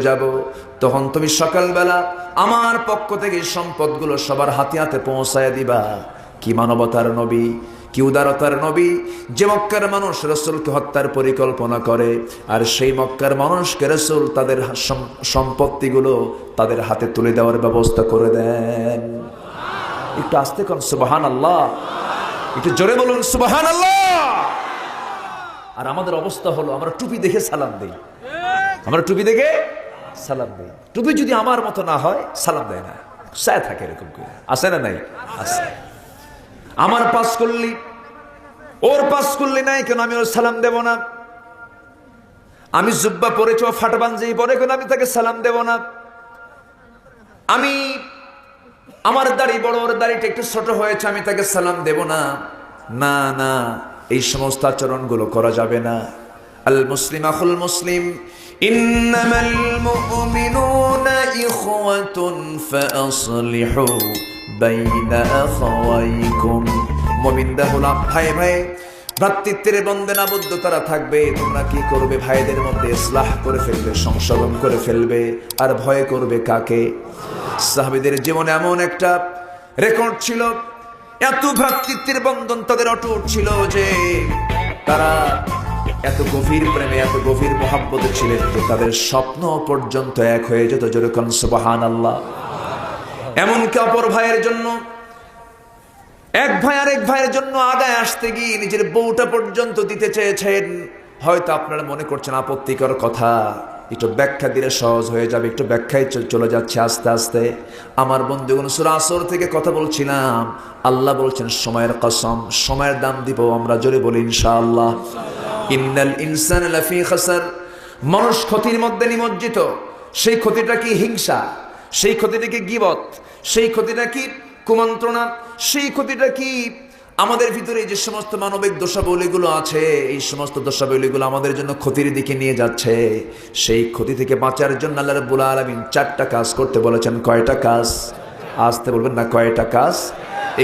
যাব। তখন তুমি সকালবেলা আমার পক্ষ থেকে সম্পদগুলো সবার হাতে হাতে পৌঁছায় দিবা। কি মানবতার নবী, কি উদারতার নবী, যে মক্কার মানুষ রসুলকে হত্যার পরিকল্পনা করে, আর সেই মক্কার মানুষকে রসুল তাদের সম- সম্পত্তিগুলো তাদের হাতে তুলে দেওয়ার ব্যবস্থা করে দেন। একটু আসতে কোন সুবাহান আল্লাহ একটু জোরে বলুন সুবাহান আল্লাহ আর আমাদের অবস্থা হলো, আমরা টুপি দেখে সালাম দিই। আমরা টুপি দেখে সালাম দিই টুপি যদি আমার মতো না হয়, সালাম দেয় না। সায় থাকে এরকম করে। আছে না নাই? আছে। আমার পাস করলি, ওর পাস করলি নাই কেন আমি ওর সালাম দেব না? আমি জুব্বা পরেছি ফাটাবাঞ্জি পরে কেন আমি তাকে সালাম দেব না? আমি আমার দাড়ি বড়, ওর দাড়িটা একটু ছোট হয়েছে, আমি তাকে সালাম দেব না। না না, এই সমস্ত আচরণগুলো করা যাবে না। আল মুসলিম আখুল মুসলিম ইন্নামাল মুমিনুনা ইখওয়াতুন ফাসলিহু বাইনা আখাওয়াইকুম মুমিনরা হলো ভাই ভাই, ভ্রাতৃত্বের বন্ধনে আবদ্ধ তারা থাকবে। তোমরা কি করবে? ভাইদের মধ্যে ইসলাহ করে ফেলবে, সংশোধন করে ফেলবে, আর ভয় করবে কাকে? সাহাবিদের জীবনে এমন একটা রেকর্ড ছিল, এত ভ্রাতৃত্বের বন্ধন তাদের অটুট ছিল যে তারা এত গভীর প্রেমে, এত গভীর মহাব্বতে ছিলেন যে তাদের স্বপ্ন পর্যন্ত এক হয়ে যেত যেরকম সুবাহান আল্লাহ এমনকি অপর ভাইয়ের জন্য, এক ভাই আর এক ভাইয়ের জন্য আগায় আসতে গিয়ে নিজের বউটা পর্যন্ত দিতে চেয়েছেন। হয়তো আপনারা মনে করছেন আপত্তিকর কথা, একটু ব্যাখ্যা দিলে সহজ হয়ে যাবে, একটু ব্যাখ্যায় চলে যাচ্ছে আস্তে আস্তে। আমার বন্ধুগণ, সুরা আসর থেকে কথা বলছিলাম, আল্লাহ বলছেন, সময়ের কসম, সময়ের দাম দিব, আমরা জোরে বলি ইনশাআল্লাহ। ইন্নাল ইনসান লাফি খাসার। মানুষ ক্ষতির মধ্যে নিমজ্জিত। সেই ক্ষতিটা কি হিংসা? সেই ক্ষতিটা কি গিবত? সেই ক্ষতিটা কি কুমন্ত্রণা? সেই ক্ষতিটা কি আমাদের ভিতরে যে সমস্ত মানবিক দোষাবলীগুলো আছে, এই সমস্ত দোষাবলীগুলো আমাদের জন্য ক্ষতির দিকে নিয়ে যাচ্ছে। সেই ক্ষতি থেকে বাঁচার জন্য আল্লাহ রাব্বুল আলামিন চারটা কাজ করতে বলেছেন। কয়টা কাজ? আসতে বলবেন না, কয়টা কাজ?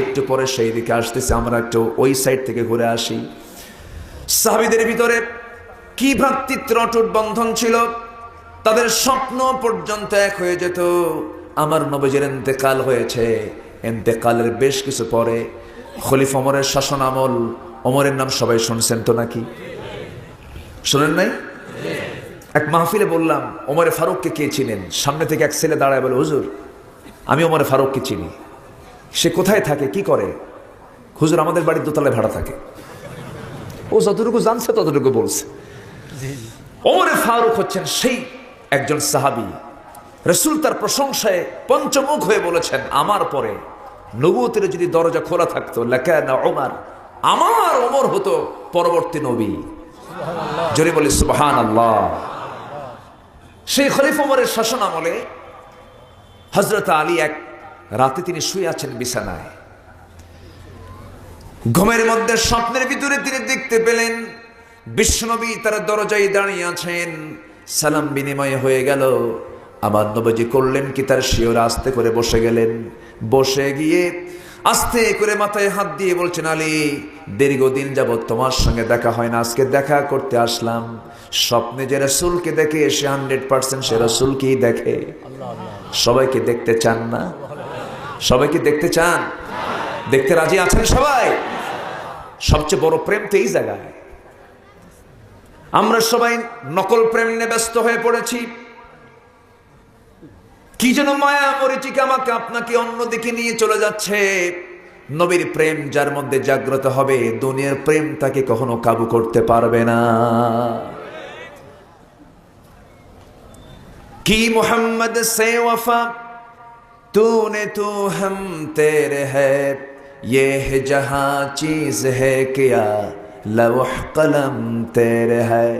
একটু পরে সেই দিকে আসতেছে, আমরা একটু ওই সাইড থেকে ঘুরে আসি। সাহাবিদের ভিতরে কি ভ্রাতৃত্বের অটুট বন্ধন ছিল? তাদের স্বপ্ন পর্যন্ত এক হয়ে যেত। আমার নবজের এন্তেকাল হয়েছে। এন্তেকালের বেশ কিছু পরে খলিফ অমরের শাসন আমল। অমরের নাম সবাই শুনছেন তো নাকি? শোনেন নাই? এক মাহফিলে বললাম, ওমরে ফারুককে কে চিনেন? সামনে থেকে এক ছেলে দাঁড়ায় বলে, হুজুর, আমি ওমরে ফারুককে চিনি। সে কোথায় থাকে? কি করে? হুজুর, আমাদের বাড়ির দোতলায় ভাড়া থাকে। ও যতটুকু জানছে ততটুকু বলছে। ওমরে ফারুক হচ্ছেন সেই একজন সাহাবি। রসুল তার প্রশংসায় পঞ্চমুখ হয়ে বলেছেন আমার পরে নবুতের যদি দরজা খোলা থাকতো লেখা না ওমার আমার ওমর হতো পরবর্তী নবী। জোরে বলি সুবহান আল্লাহ সেই খলিফ ওমরের শাসন আমলে হজরত আলী এক রাতে তিনি শুয়ে আছেন বিছানায়। ঘুমের মধ্যে স্বপ্নের ভিতরে তিনি দেখতে পেলেন, বিশ্বনবী তার দরজায় দাঁড়িয়ে আছেন। সালাম বিনিময় হয়ে গেল। আমার নবজি করলেন কি, তার শিওর আস্তে করে বসে গেলেন। বসে গিয়ে আস্তে করে মাথায় হাত দিয়ে বলছেন, আলী, দীর্ঘদিন যাবৎ তোমার সঙ্গে দেখা হয় না, আজকে দেখা করতে আসলাম। স্বপ্নে যে রসুলকে দেখে, সে হান্ড্রেড পার্সেন্ট সে রসুলকেই দেখে। সবাইকে দেখতে চান না? সবাইকে দেখতে চান? দেখতে রাজি আছেন সবাই? সবচেয়ে বড় প্রেম তো এই জায়গায়। আমরা সবাই নকল প্রেম নিয়ে ব্যস্ত হয়ে পড়েছি। কি যেন মায়া মরিচিকা আমাকে আপনাকে অন্যদিকে নিয়ে চলে যাচ্ছে। নবীর প্রেম যার মধ্যে জাগ্রত হবে, দুনিয়ার প্রেম তাকে কখনো কাবু করতে পারবে না। কি মোহাম্মদ সে ওয়ফা? तूने तू हम तेरे है ये है जहां चीज है क्या লৌহ কলম তেরে হ্যায়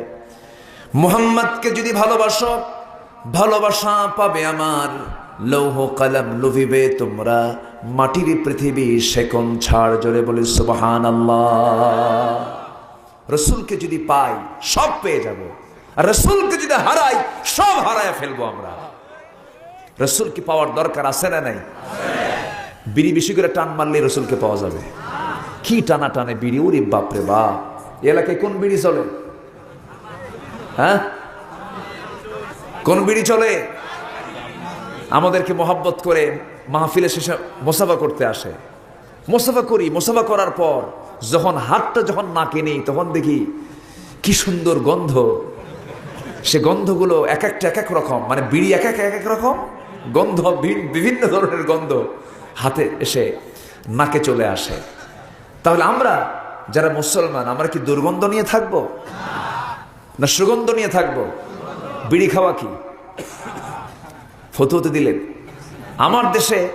মুহাম্মদকে যদি ভালোবাসো ভালোবাসা পাবে আমার লৌহ কলম লুভিবে তোমরা মাটির পৃথিবী সেকন ছাড় জোরে বলি সুবহান আল্লাহ রসুলকে যদি পাই সব পেয়ে যাব আর রসুলকে যদি হারাই সব হারায় ফেলবো আমরা রসুলকে পাওয়ার দরকার আছে না নাই? বিড়ি বেশি করে টান মারলে রসুলকে পাওয়া যাবে। কি টানা টানে বিড়ি? ওরে বাপরে বাপ। এলাকায় কোন বিড়ি চলে? হ্যাঁ? কোন বিড়ি চলে? আমাদেরকে মহাব্বত করে মাহফিলে শেষে মোসাফা করতে আসে। মোসাফা করি, মোসাফা করার পর যখন হাতটা যখন নাকে নেই, তখন দেখি কি সুন্দর গন্ধ। সে গন্ধগুলো এক একটা এক এক রকম মানে বিড়ি এক এক এক এক রকম গন্ধ বিভিন্ন ধরনের গন্ধ হাতে এসে নাকে চলে আসে। তাহলে আমরা যারা মুসলমান, আমরা কি দুর্গন্ধ নিয়ে থাকব? না সুগন্ধ নিয়ে থাকব? বিড়ি খাওয়া কি? ফতুয়াতে দিলেন। আমার দেশে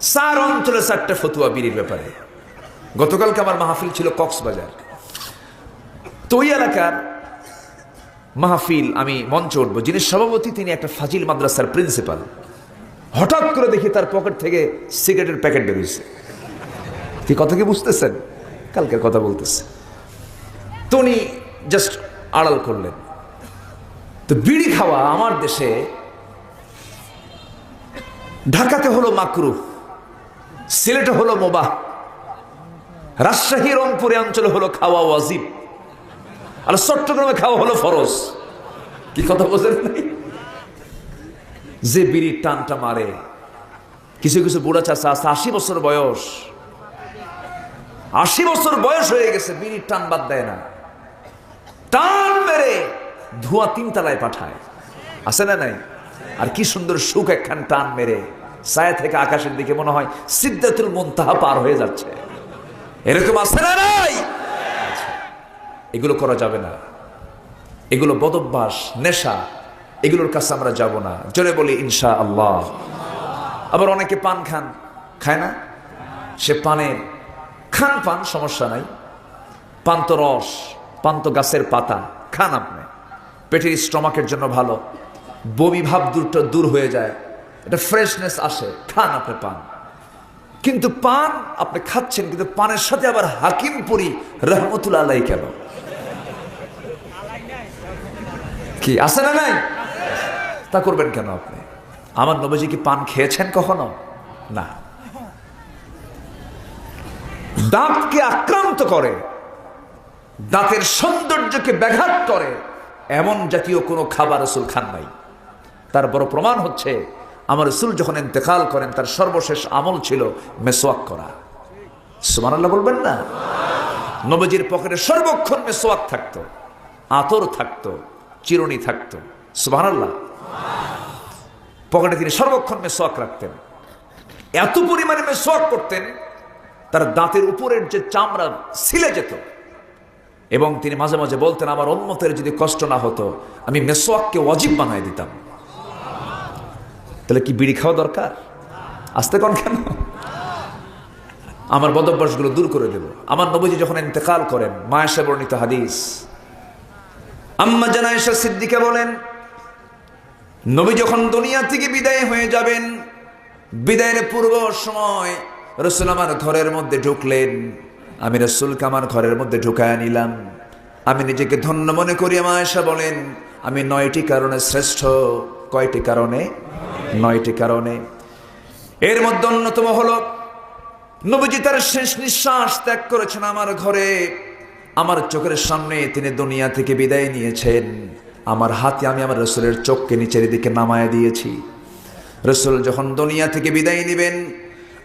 চার অঞ্চলে চারটা ফতুয়া বিড়ির ব্যাপারে। গতকালকে আমার মাহফিল ছিল কক্সবাজার। তো ওই এলাকার মাহফিল, আমি মঞ্চে উঠবো। যিনি সভাপতি, তিনি একটা ফাজিল মাদ্রাসার প্রিন্সিপাল হঠাৎ করে দেখি তার পকেট থেকে সিগারেটের প্যাকেট বেরিয়েছে কি কথা কি বুঝতেছেন? কালকের কথা বলতেছে। তো উনি জাস্ট আড়াল করলেন। তো বিড়ি খাওয়া আমার দেশে ঢাকাতে হলো মাকরু, সিলেটে হলো মোবা রাজশাহী, রংপুরে অঞ্চলে হলো খাওয়া ওয়াজিব। আর চট্টগ্রামে খাওয়া হলো ফরজ। কি কথা বোঝেন যে বিড়ির টানটা মারে, কিছু কিছু বুড়া চাষা আছে আশি বছর বয়স। আশি বছর বয়স হয়ে গেছে বিড়ির টান বাদ দেয় না। টান মেরে ধোঁয়া তিনতলায় পাঠায়। আছে না নাই? আর কি সুন্দর সুখ একখান টান মেরে, ছায়া থেকে আকাশের দিকে মনে হয় সিদ্ধাতুল মন্তাহা পার হয়ে যাচ্ছে। এরকম আছে না নাই? এগুলো করা যাবে না। এগুলো বদভ্যাস, নেশা, এগুলোর কাছে আমরা যাব না। জোরে বলি ইনশা আল্লাহ আবার অনেকে পান খান, খায় না? সে পানে খান পান, সমস্যা নাই। পান তো রস, পান তো গাছের পাতা, খান আপনি। পেটের স্টমাকের জন্য ভালো। বমি ভাব দূরটা দূর হয়ে যায়। এটা ফ্রেশনেস আসে, খান আপনি পান। কিন্তু পান আপনি খাচ্ছেন, কিন্তু পানের সাথে আবার হাকিম পুরি রহমতুল্লাহ আলাই কেন? কি? আছে না নাই? তা করবেন কেন আপনি? আমার নবজি কি পান খেয়েছেন কখনো? না। দাঁতকে আক্রান্ত করে, দাঁতের সৌন্দর্যকে ব্যাঘাত করে, এমন জাতীয় কোনো খাবার রসুল খান নাই। তার বড় প্রমাণ হচ্ছে, আমার রসুল যখন ইন্তেকাল করেন, তার সর্বশেষ আমল ছিল মেসোয়াক করা। সুমানাল্লাহ বলবেন না? নবজির পকেটে সর্বক্ষণ মেসোয়াক থাকতো, আতর থাকতো চিরুনি থাকতো সুবহানাল্লাহ। পকেটে তিনি সর্বক্ষণ মেসোয়াক রাখতেন। এত পরিমাণে মেসোয়াক করতেন, তার দাঁতের উপরের যে চামড়া ছিলে যেত। এবং তিনি মাঝে মাঝে বলতেন, আমার অন্যতের যদি কষ্ট না হতো, আমি মেসোয়াককে অজীব বানাই দিতাম। তাহলে কি বিড়ি খাওয়া দরকার? আসতে কোন কেন? আমার বদভ্যাসগুলো দূর করে দেব। আমার নবজি যখন ইন্তেকাল করেন মায়েশা বর্ণিত হাদিস আম্মা জানায়েশা সিদ্দিকা বলেন, নবী যখন দুনিয়া থেকে বিদায় হয়ে যাবেন, বিদায়ের পূর্ব সময় রসুল আমার ঘরের মধ্যে ঢুকলেন। আমি রসুলকে আমার ঘরের মধ্যে ঢুকায় নিলাম। আমি নিজেকে ধন্য মনে করি মায়েশা বলেন, আমি নয়টি কারণে শ্রেষ্ঠ। কয়টি কারণে? নয়টি কারণে। এর মধ্যে অন্যতম হলো, নবীজি তার শেষ নিঃশ্বাস ত্যাগ করেছেন আমার ঘরে। আমার চোখের সামনে তিনি দুনিয়া থেকে বিদায় নিয়েছেন। আমার হাতে আমি আমার রসুলের চোখকে নিচের দিকে নামায় দিয়েছি। রসুল যখন দুনিয়া থেকে বিদায় নেবেন,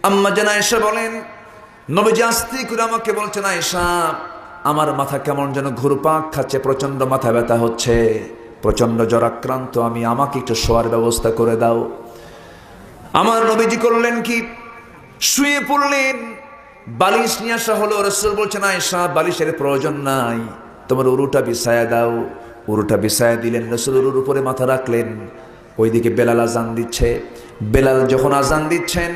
আম্মা যেন এসে বলেন, নবীজি আস্তে করে আমাকে বলছেন আয়সা আমার মাথা কেমন যেন ঘুরপাক খাচ্ছে প্রচণ্ড মাথা ব্যথা হচ্ছে। প্রচণ্ড জ্বরাক্রান্ত, আমি আমাকে একটু শোয়ার ব্যবস্থা করে দাও। আমার নবীজি করলেন কি? শুয়ে পড়লেন বালিশ নিয়ে আসা হলো, রসুল বলছেন আয়সা বালিশের প্রয়োজন নাই। তোমার উরুটা বিছায়া দাও। উরুটা বিছায়া দিলেন, রসুল উরুর উপরে মাথা রাখলেন। ওইদিকে বেলাল আজান দিচ্ছে। বেলাল যখন আজান দিচ্ছেন,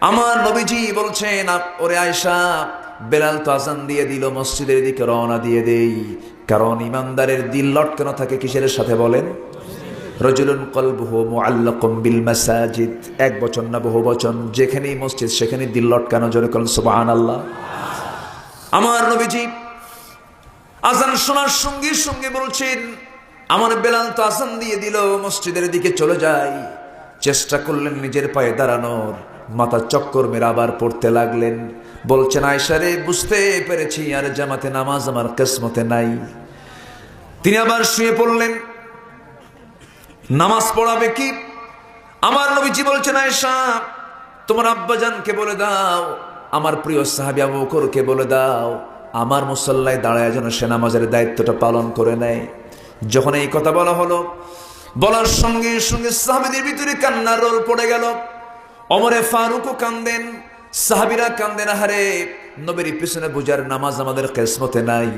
আমার নবীজি বলছেন ওরে আয়সা বেলাল তো আজান দিয়ে দিল, মসজিদের দিকে রওনা দিয়ে দেই। কারণ ইমানদারের দিল লটকানো থাকে, কিসের সাথে বলেন? রজুলুন কলবুহু মুআল্লাকুম বিল মাসাজিদ। এক বচন না বহু বচন, যেখানেই মসজিদ সেখানে দিল লটকানো, জোরে করেন সুবহানাল্লাহ। আমার নবীজি আজান শোনার সঙ্গে সঙ্গে বলছেন, আমার বেলাল তো আজান দিয়ে দিল, মসজিদের দিকে চলে যাই। চেষ্টা করলেন নিজের পায়ে দাঁড়ানোর মাথা চক্কর মেরে আবার পড়তে লাগলেন। বলছেন আয়সারে বুঝতে পেরেছি, আর জামাতে নামাজ আমার কিসমতে নাই। তিনি আবার শুয়ে পড়লেন নামাজ পড়াবে কি? আমার নবীজি বলছেন, আয়েশা, তোমার আব্বাজানকে বলে দাও, আমার প্রিয় সাহাবি আবু বকরকে বলে দাও, আমার মুসল্লায় দাঁড়ায় যেন সে নামাজের দায়িত্বটা পালন করে নেয়। যখন এই কথা বলা হলো, বলার সঙ্গে সঙ্গে সাহাবিদের ভিতরে কান্নার রোল পড়ে গেল। অমরে ফারুকও কান্দেন, সাহাবিরা কান্দেন হারে নবীর পিছনে বুঝার নামাজ আমাদের কেসমতে নাই।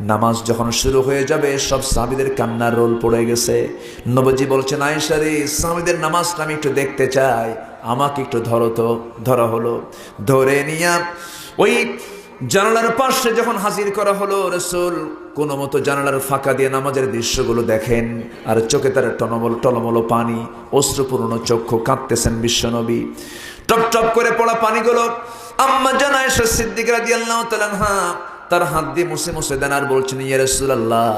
নামাজ যখন শুরু হয়ে যাবে, সব সাহাবিদের কান্নার রোল পড়ে গেছে। নবজি বলছেন, আয়েশারে, সাহাবিদের নামাজটা আমি একটু দেখতে চাই। আমাকে একটু ধরো তো, ধরা হলো। ধরে নিয়া ওই জানালার পাশে যখন হাজির করা হলো, রসুল কোনো মতো জানালার ফাঁকা দিয়ে নামাজের দৃশ্যগুলো দেখেন। আর চোখে তার টনমল, টলমলো পানি, অশ্রুপূর্ণ চক্ষু কাঁদতেছেন বিশ্বনবী। টপ টপ করে পড়া পানিগুলো আম্মা জানায় সিদ্দিক রাদিয়াল্লাহু তাআলা আনহা তার হাত দিয়ে মুছে মুছে দেন আর বলছেন, ইয়া রাসূলুল্লাহ,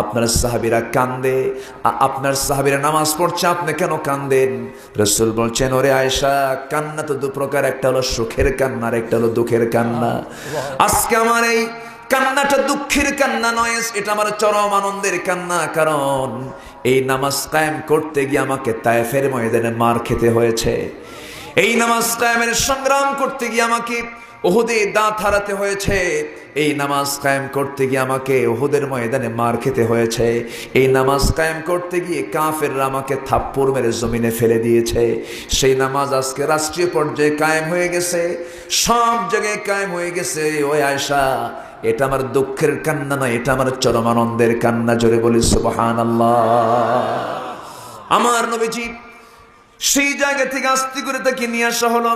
আপনার সাহাবিরা কান্দে। আপনার সাহাবিরা নামাজ পড়ছে, আপনি কেন কান্দেন? রসুল বলছেন, ওরে আয়েশা, কান্না তো দু প্রকার, একটা হলো সুখের কান্না আর একটা হলো দুঃখের কান্না। আজকে আমার এই কান্নাটা দুঃখের কান্না নয়, এটা আমার চরম আনন্দের কান্না। কারণ এই নামাজ কায়েম করতে গিয়ে আমাকে তায়েফের ময়দানে মার খেতে হয়েছে। এই নামাজ কায়েমের সংগ্রাম করতে গিয়ে আমাকে ওহুদে দাঁত হারাতে হয়েছে। এই নামাজ কায়েম করতে গিয়ে আমাকে ওহুদের ময়দানে মার খেতে হয়েছে। এই নামাজ কায়েম করতে গিয়ে কাফেররা আমাকে থাপ্পড় মেরে জমিনে ফেলে দিয়েছে। সেই নামাজ আজকে রাষ্ট্রীয় পর্যায়ে কায়েম হয়ে গেছে। সব জায়গায় কায়েম হয়ে গেছে। ওই আয়সা এটা আমার দুঃখের কান্না নয়, এটা আমার চরম আনন্দের কান্না। জোরে বলি সুবহান আমার নবীজি সেই জায়গা থেকে আস্তে করে তাকে নিয়ে আসা হলো।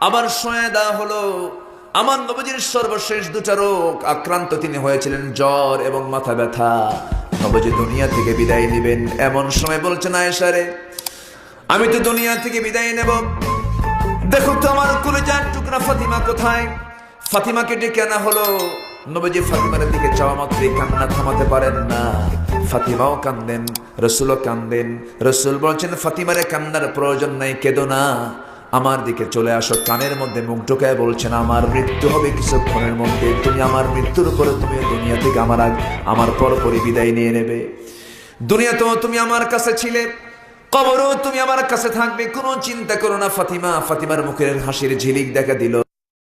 আবার দেওয়া হলো, আমার নবজির সর্বশেষ দুটা রোগ, আক্রান্ত তিনি হয়েছিলেন জ্বর এবং মাথা ব্যথা। নবজি দুনিয়া থেকে বিদায় নেবেন, এমন সময় বলছেন আয়েশারে আমি তো দুনিয়া থেকে বিদায় নেব। দেখো তো আমার কলেজার টুকরা ফাতিমা কোথায়? ফাতিমাকে ডেকে আনা হলো। নবজি ফাতিমার দিকে চাওয়া মাত্রই কান্না থামাতে পারেন না। ফাতিমাও কান্দেন, রসুলও কান্দেন। রসুল বলছেন, ফাতিমারে কান্নার প্রয়োজন নাই, কেদো না। আমার দিকে চলে আসো, কানের মধ্যে মুখ ঢোকায় বলছেন, আমার মৃত্যু হবে কিছুক্ষণের মধ্যে। তুমি আমার মৃত্যুর উপরে, তুমি দুনিয়া থেকে আমার আমার পরপরই বিদায় নিয়ে নেবে। দুনিয়াতেও তুমি আমার কাছে ছিলে, কবরও তুমি আমার কাছে থাকবে। কোনো চিন্তা করো না, ফাতিমা। ফাতিমার মুখের হাসির ঝিলিক দেখা দিল।